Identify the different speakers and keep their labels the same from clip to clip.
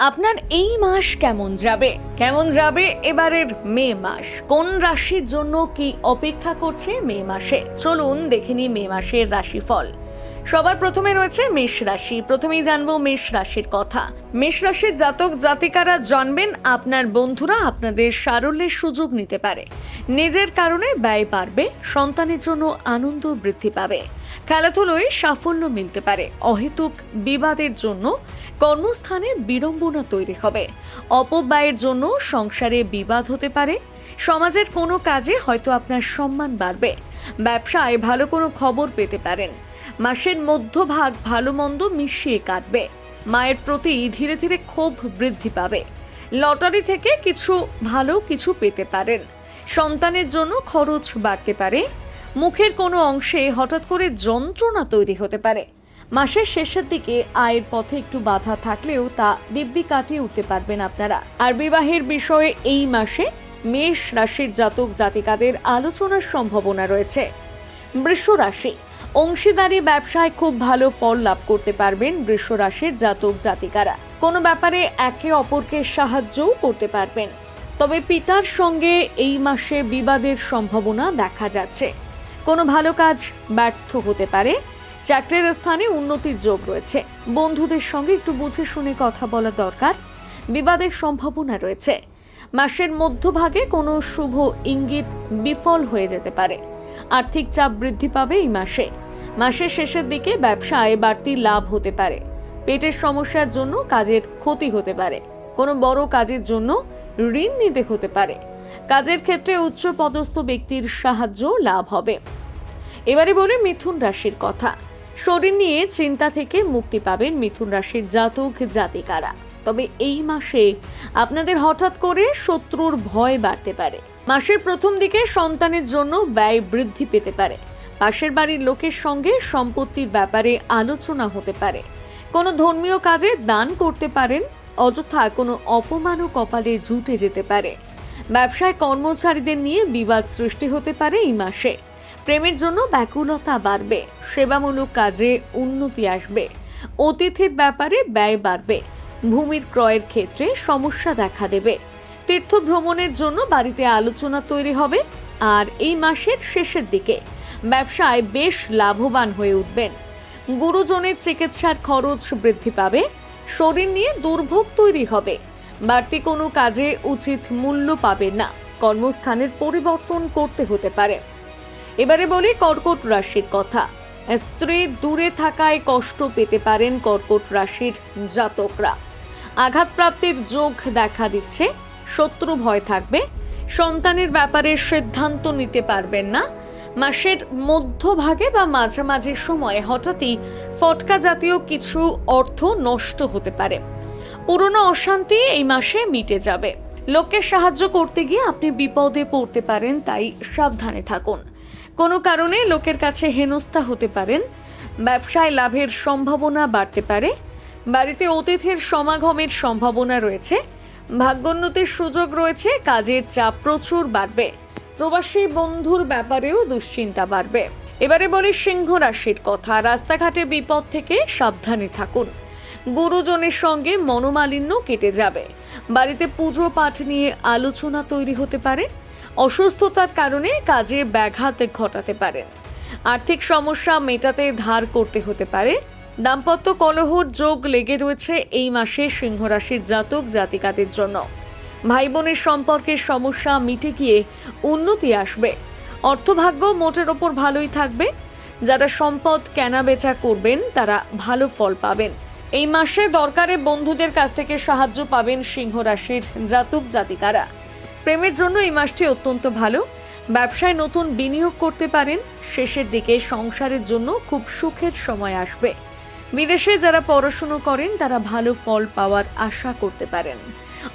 Speaker 1: আপনার এই মাস কেমন যাবে? কেমন যাবে এবারের মে মাস? কোন রাশির জন্য কি অপেক্ষা করছে মে মাসে? চলুন দেখে নিই মে মাসের রাশিফল। সবার প্রথমে রয়েছে মেষ রাশি। প্রথমেই জানব মেষ রাশির কথা। মেষ রাশির জাতক জাতিকারা জানবেন আপনার বন্ধুরা আপনাদের সারল্যের সুযোগ নিতে পারে। নিজের কারণে ব্যয় বাড়বে, সন্তানের জন্য আনন্দ বৃদ্ধি পাবে। খেলাধুলোয় সাফল্য মিলতে পারে। অহেতুক বিবাদের জন্য কর্মস্থানে বিড়ম্বনা তৈরি হবে। অপব্যয়ের জন্য সংসারে বিবাদ হতে পারে। সমাজের কোনো কাজে হয়তো আপনার সম্মান বাড়বে। ব্যবসায় ভালো কোনো খবর পেতে পারেন। মাসের মধ্যভাগ ভালো মন্দ মিশিয়ে কাটবে। মায়ের প্রতি ধীরে ধীরে ক্ষোভ বৃদ্ধি পাবে। লটারি থেকে কিছু ভালো কিছু পেতে পারেন। সন্তানের জন্য খরচ বাড়তে পারে। মুখের কোনো অংশে হঠাৎ করে যন্ত্রণা তৈরি হতে পারে। মাসের শেষের দিকে আয়ের পথে একটু বাধা থাকলেও তা দিব্যি কাটিয়ে উঠতে পারবেন আপনারা। আর বিবাহের বিষয়ে এই মাসে মেষ রাশির জাতক জাতিকাদের আলোচনার সম্ভাবনা রয়েছে। বৃষ রাশি, অংশীদারি ব্যবসায় খুব ভালো ফল লাভ করতে পারবেন বৃষ রাশির জাতক জাতিকারা। কোনো ব্যাপারে একে অপরকে সাহায্যও করতে পারবেন। তবে পিতার সঙ্গে এই মাসে বিবাদের সম্ভাবনা দেখা যাচ্ছে। কোনো ভালো কাজ ব্যর্থ হতে পারে। চাকরির স্থানে উন্নতির যোগ রয়েছে। বন্ধুদের সঙ্গে একটু বুঝে শুনে কথা বলা দরকার। বিবাদের সম্ভাবনা রয়েছে। মাসের মধ্যভাগে কোনো শুভ ইঙ্গিত বিফল হয়ে যেতে পারে। আর্থিক চাপ বৃদ্ধি পাবে এই মাসে। মাসের শেষের দিকে ব্যবসায় বাড়তি লাভ হতে পারে। পেটের সমস্যার জন্য কাজের ক্ষতি হতে পারে। কোনো বড় কাজের জন্য ঋণ নিতে হতে পারে। কাজের ক্ষেত্রে উচ্চ পদস্থ ব্যক্তির সাহায্য লাভ হবে। এবারে বলি মিথুন রাশির কথা। শরীর নিয়ে চিন্তা থেকে মুক্তি পাবেন মিথুন রাশির জাতক জাতিকারা। তবে এই মাসে আপনাদের হঠাৎ করে শত্রুর ভয় বাড়তে পারে। মাসের প্রথম দিকে সন্তানের জন্য ব্যয় বৃদ্ধি পেতে পারে। পাশের বাড়ির লোকের সঙ্গে সম্পত্তির ব্যাপারে আলোচনা হতে পারে। কোনো ধর্মীয় কাজে দান করতে পারেন, অযথা কোনো অপমানও কপালে জুটে যেতে পারে। ব্যবসায় কর্মচারীদের নিয়ে বিবাদ সৃষ্টি হতে পারে এই মাসে। প্রেমের জন্য ব্যাকুলতা বাড়বে, সেবামূলক কাজে উন্নতি আসবে, অতিথির ব্যাপারে ব্যয় বাড়বে, ভূমির ক্রয়ের ক্ষেত্রে সমস্যা দেখা দেবে। তীর্থ ভ্রমণের জন্য বাড়িতে আলোচনা তৈরি হবে আর এই মাসের শেষের দিকে ব্যবসায় বেশ লাভবান হয়ে উঠবেন। গুরুজনের চিকিৎসার খরচ বৃদ্ধি পাবে, শরীর নিয়ে দুর্ভোগ তৈরি হবে। বাড়তি কোনো কাজে উচিত মূল্য পাবেন না। কর্মস্থানের পরিবর্তন করতে হতে পারে। এবারে বলি কর্কট রাশির কথা। স্ত্রী দূরে থাকায় কষ্ট পেতে পারেন কর্কট রাশির জাতকরা। আঘাতপ্রাপ্তির যোগ দেখা দিচ্ছে, শত্রু ভয় থাকবে, সন্তানের ব্যাপারে সিদ্ধান্ত নিতে পারবেন না। মাসের মধ্যভাগে বা মাঝামাঝি সময়ে হঠাৎই ফটকা জাতীয় কিছু অর্থ নষ্ট হতে পারে। পুরনো অশান্তি এই মাসে মিটে যাবে। লোককে সাহায্য করতে গিয়ে আপনি বিপদে পড়তে পারেন, তাই সাবধানে থাকুন। কোনো কারণে লোকের কাছে হেনস্থা হতে পারেন, ব্যবসায় লাভের সম্ভাবনা বাড়তে পারে, বাড়িতে অতিথির সমাগমের সম্ভাবনা রয়েছে, ভাগ্যোন্নতির সুযোগ রয়েছে, কাজের চাপ প্রচুর বাড়বে, প্রবাসী বন্ধুর ব্যাপারেও দুশ্চিন্তা বাড়বে। এবারে বলি সিংহ রাশির কথা, রাস্তাঘাটে বিপদ থেকে সাবধানে থাকুন। গুরুজনের সঙ্গে মনোমালিন্য কেটে যাবে। বাড়িতে পুজো পাঠ নিয়ে আলোচনা তৈরি হতে পারে। অসুস্থতার কারণে কাজে ব্যাঘাত ঘটাতে পারেন আর্থিক সমস্যা মেটাতে ধার করতে হতে পারে। দাম্পত্য কলহর যোগ লেগে রয়েছে এই মাসে সিংহ রাশির জাতক জাতিকাদের জন্য। ভাই বোনের সম্পর্কের সমস্যা মিটে গিয়ে উন্নতি আসবে। অর্থভাগ্য মোটের ওপর ভালোই থাকবে। যারা সম্পদ কেনা বেচা করবেন, তারা ভালো ফল পাবেন। এই মাসে দরকারে বন্ধুদের কাছ থেকে সাহায্য পাবেন সিংহ রাশির জাতক জাতিকারা। প্রেমের জন্য এই মাসটি অত্যন্ত ভালো। ব্যবসায় নতুন বিনিয়োগ করতে পারেন। শেষের দিকে সংসারের জন্য খুব সুখের সময় আসবে। বিদেশে যারা পড়াশুনো করেন, তারা ভালো ফল পাওয়ার আশা করতে পারেন।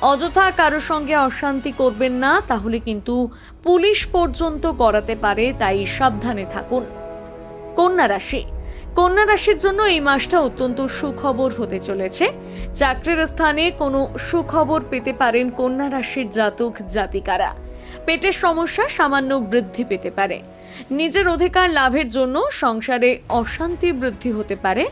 Speaker 1: অযথা কারও সঙ্গে অশান্তি করবেন না, তাহলে কিন্তু পুলিশ পর্যন্ত করাতে পারে, তাই সাবধানে থাকুন। কন্যা রাশি কন্যা রাশির জন্য এই মাসটা অত্যন্ত সুখবর হতে চলেছে। চাকরির স্থানে কোনো সুখবর পেতে পারেন কন্যা রাশির জাতক জাতিকারা। পেটের সমস্যা সামান্য বৃদ্ধি পেতে পারে। নিজের অধিকার লাভের জন্য সংসারে অশান্তি বৃদ্ধি হতে পারে।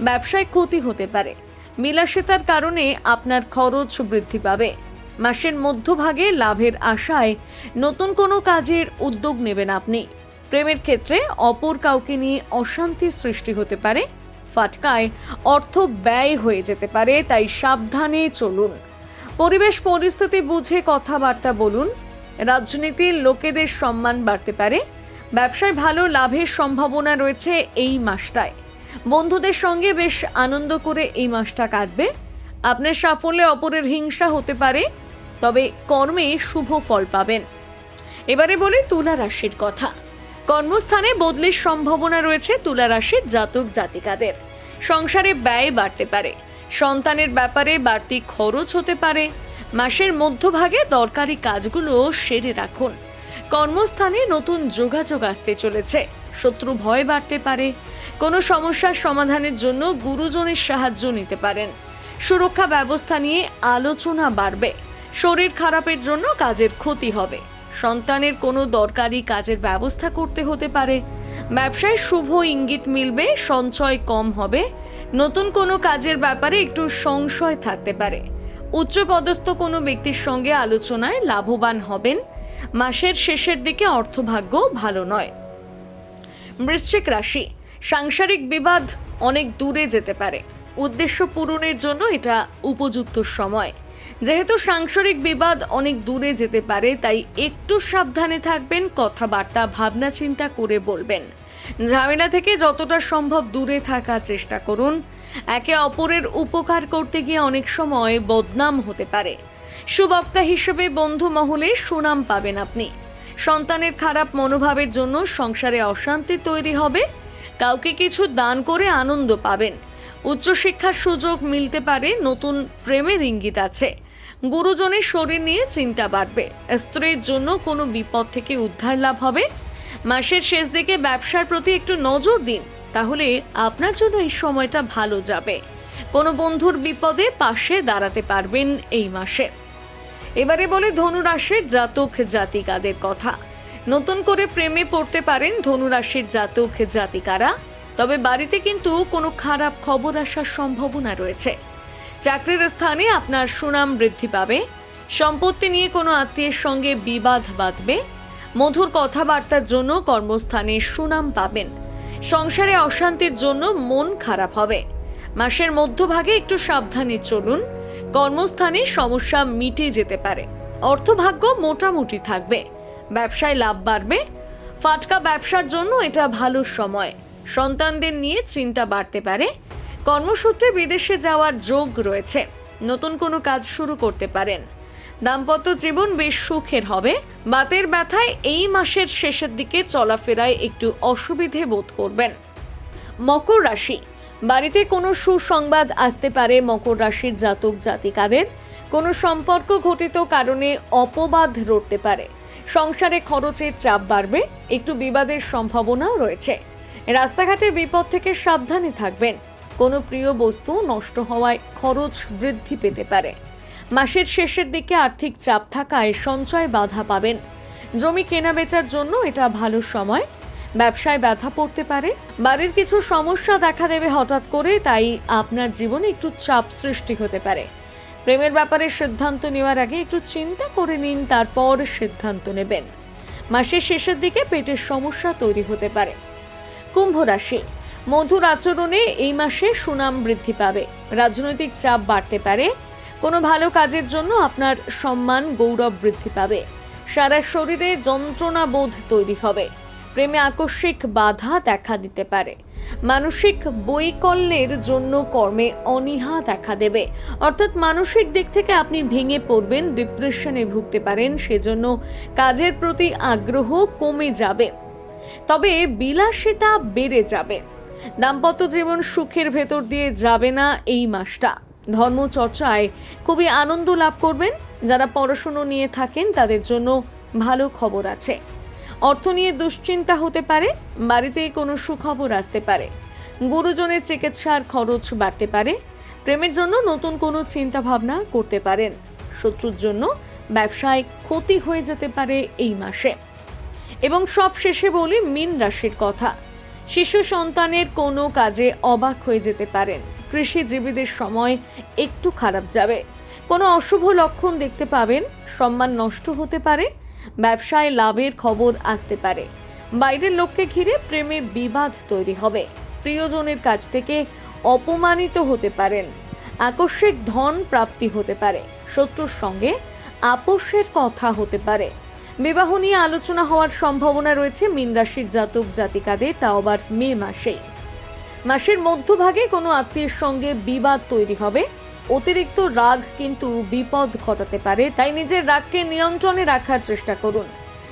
Speaker 1: ব্যবসায় ক্ষতি হতে পারে। বিলাসিতার কারণে আপনার খরচ বৃদ্ধি পাবে। মাসের মধ্যভাগে লাভের আশায় নতুন কোনো কাজের উদ্যোগ নেবেন আপনি। প্রেমের ক্ষেত্রে অপর কাউকে নিয়ে অশান্তি সৃষ্টি হতে পারে, ফাটকায় অর্থ ব্যয় হয়ে যেতে পারে, তাই সাবধানে চলুন। পরিবেশ পরিস্থিতি বুঝে কথাবার্তা বলুন। রাজনীতির লোকেদের সম্মান বাড়তে পারে, ব্যবসায় ভালো লাভের সম্ভাবনা রয়েছে এই মাসটায়। বন্ধুদের সঙ্গে বেশ আনন্দ করে এই মাসটা কাটবে। আপনার সাফল্যে অপরের হিংসা হতে পারে, তবে কর্মে শুভ ফল পাবেন। এবারে বলি তুলা রাশির কথা। কর্মস্থানে বদলির সম্ভাবনা রয়েছে তুলা রাশির জাতক জাতিকাদের। সংসারে ব্যয় বাড়তে পারে, সন্তানের ব্যাপারে বাড়তি খরচ হতে পারে, মাসের মধ্যভাগে দরকারি কাজগুলো সেরে রাখুন। কর্মস্থানে নতুন যোগাযোগ আসতে চলেছে, শত্রু ভয় বাড়তে পারে, কোনো সমস্যার সমাধানের জন্য গুরুজনের সাহায্য নিতে পারেন। সুরক্ষা ব্যবস্থা নিয়ে আলোচনা বাড়বে, শরীর খারাপের জন্য কাজের ক্ষতি হবে। সন্তানের কোনো দরকারি কাজের ব্যবস্থা করতে হতে পারে। ব্যবসায় শুভ ইঙ্গিত মিলবে, সঞ্চয় কম হবে। নতুন কোনো কাজের ব্যাপারে একটু সংশয় থাকতে পারে। উচ্চপদস্থ কোনো ব্যক্তির সঙ্গে আলোচনায় লাভবান হবেন। মাসের শেষের দিকে অর্থভাগ্য ভালো নয়। বৃশ্চিক রাশি, সাংসারিক বিবাদ অনেক দূরে যেতে পারে। উদ্দেশ্য পূরণের জন্য এটা উপযুক্ত সময়। যেহেতু সাংসারিক বিবাদ অনেক দূরে যেতে পারে, তাই একটু সাবধানে থাকবেন, কথাবার্তা, ভাবনা চিন্তা করে বলবেন। ঝামেলা থেকে যতটা সম্ভব দূরে থাকার চেষ্টা করুন। একে অপরের উপকার করতে গিয়ে অনেক সময় বদনাম হতে পারে। সুবক্তা হিসেবে বন্ধু মহলে সুনাম পাবেন আপনি। সন্তানের খারাপ মনোভাবের জন্য সংসারে অশান্তি তৈরি হবে। কাউকে কিছু দান করে আনন্দ পাবেন। উচ্চশিক্ষার সুযোগ মিলতে পারে, নতুন প্রেমের ইঙ্গিত আছে। গুরুজনের শরীর নিয়ে চিন্তা বাড়বে। স্ত্রীর জন্য কোনো বিপদ থেকে উদ্ধার লাভ হবে? মাসের শেষ দিকে ব্যবসার প্রতি একটু নজর দিন, তাহলে আপনার জন্য এই সময়টা ভালো যাবে। কোনো বন্ধুর বিপদে পাশে দাঁড়াতে পারবেন এই মাসে। এবারে বলে ধনুরাশির জাতক জাতিকাদের কথা। নতুন করে প্রেমে পড়তে পারেন ধনুরাশির জাতক জাতিকারা। তবে বাড়িতে কিন্তু কোনো খারাপ খবর আসার সম্ভাবনা রয়েছে। চাকরির স্থানে আপনার সুনাম বৃদ্ধি পাবে, সম্পত্তি নিয়ে কোনো আত্মীয়ের সঙ্গে বিবাদ বাঁধবে, মধুর কথাবার্তার জন্য কর্মস্থানে সুনাম পাবেন, সংসারে অশান্তির জন্য মন খারাপ হবে। মাসের মধ্যভাগে একটু সাবধানে চলুন, কর্মস্থানে সমস্যা মিটে যেতে পারে, অর্থভাগ্য মোটামুটি থাকবে, ব্যবসায় লাভ বাড়বে, ফাটকা ব্যবসার জন্য এটা ভালো সময়। সন্তানদের নিয়ে চিন্তা বাড়তে পারে। কর্মসূত্রে বিদেশে যাওয়ার যোগ রয়েছে। নতুন কোনো কাজ শুরু করতে পারেন। দাম্পত্য জীবন বেশ সুখের হবে। বাতের ব্যথায় এই মাসের শেষের দিকে চলাফেরায় একটু অসুবিধে বোধ করবেন। মকর রাশি। বাড়িতে কোনো সুসংবাদ আসতে পারে মকর রাশির জাতক জাতিকাদের। কোনো সম্পর্ক ঘটিত কারণে অপবাদ রটতে পারে। সংসারে খরচের চাপ বাড়বে। একটু বিবাদের সম্ভাবনাও রয়েছে। রাস্তাঘাটে বিপদ থেকে সাবধানে থাকবেন। কোনো প্রিয় বস্তু নষ্ট হওয়ায় খরচ বৃদ্ধি পেতে পারে। মাসের শেষের দিকে আর্থিক চাপ থাকায় সঞ্চয় বাধা পাবেন। জমি কেনা বেচার জন্য এটা ভালো সময়। ব্যবসায় ব্যথা পড়তে পারে। বাড়ির কিছু সমস্যা দেখা দেবে হঠাৎ করে, তাই আপনার জীবনে একটু চাপ সৃষ্টি হতে পারে। প্রেমের ব্যাপারে সিদ্ধান্ত নেওয়ার আগে একটু চিন্তা করে নিন, তারপর সিদ্ধান্ত নেবেন। মাসের শেষের দিকে পেটের সমস্যা তৈরি হতে পারে। কুম্ভ রাশি। মধুর আচরণে এই মাসে সুনাম বৃদ্ধি পাবে। রাজনৈতিক চাপ বাড়তে পারে। কোনো ভালো কাজের জন্য আপনার সম্মান, গৌরব বৃদ্ধি পাবে। সারা শরীরে যন্ত্রণা বোধ তৈরি হবে। প্রেমে আকস্মিক বাধা দেখা দিতে পারে। মানসিক বৈকল্যের জন্য কর্মে অনীহা দেখা দেবে। অর্থাৎ মানসিক দিক থেকে আপনি ভেঙে পড়বেন ডিপ্রেশনে ভুগতে পারেন, সেজন্য কাজের প্রতি আগ্রহ কমে যাবে। তবে বিলাসিতা বেড়ে যাবে। দাম্পত্য জীবন সুখের ভেতর দিয়ে যাবে না এই মাসটা। ধর্মচর্চায় খুবই আনন্দ লাভ করবেন। যারা পড়াশুনো নিয়ে থাকেন, তাদের জন্য ভালো খবর আছে। অর্থ নিয়ে দুশ্চিন্তা হতে পারে, বাড়িতে কোনো সুখবর আসতে পারে। গুরুজনের চিকিৎসার খরচ বাড়তে পারে। প্রেমের জন্য নতুন কোনো চিন্তা ভাবনা করতে পারেন। শত্রুর জন্য ব্যবসায় ক্ষতি হয়ে যেতে পারে এই মাসে। এবং সব শেষে বলি মীন রাশির কথা। শিশু সন্তানের কোনো কাজে অবাক হয়ে যেতে পারেন। কৃষিজীবীদের সময় একটু খারাপ যাবে। কোনো অশুভ লক্ষণ দেখতে পাবেন, সম্মান নষ্ট হতে পারে, ব্যবসায় লাভের খবর আসতে পারে। বাইরের লোককে ঘিরে প্রেমে বিবাদ তৈরি হবে। প্রিয়জনের কাছ থেকে অপমানিত হতে পারেন। আকস্মিক ধন প্রাপ্তি হতে পারে। শত্রুর সঙ্গে আপোষের কথা হতে পারে। বিবাহ নিয়ে আলোচনা হওয়ার সম্ভাবনা রয়েছে মীন রাশির জাতক জাতিকাদের, তাও আবার মে মাসেই মাসের মধ্যভাগে কোনো আত্মীয়ের সঙ্গে বিবাদ তৈরি হবে। অতিরিক্ত রাগ কিন্তু বিপদ ঘটাতে পারে, তাই নিজের রাগকে নিয়ন্ত্রণে রাখার চেষ্টা করুন।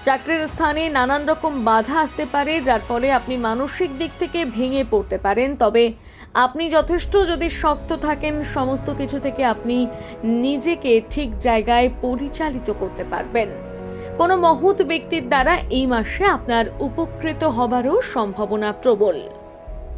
Speaker 1: চাকরির স্থানে নানান রকম বাধা আসতে পারে, যার ফলে আপনি মানসিক দিক থেকে ভেঙে পড়তে পারেন। তবে আপনি যথেষ্ট যদি শক্ত থাকেন, সমস্ত কিছু থেকে আপনি নিজেকে ঠিক জায়গায় পরিচালিত করতে পারবেন। কোনো মহৎ ব্যক্তির দ্বারা এই মাসে আপনার উপকৃত হবারও সম্ভাবনা প্রবল।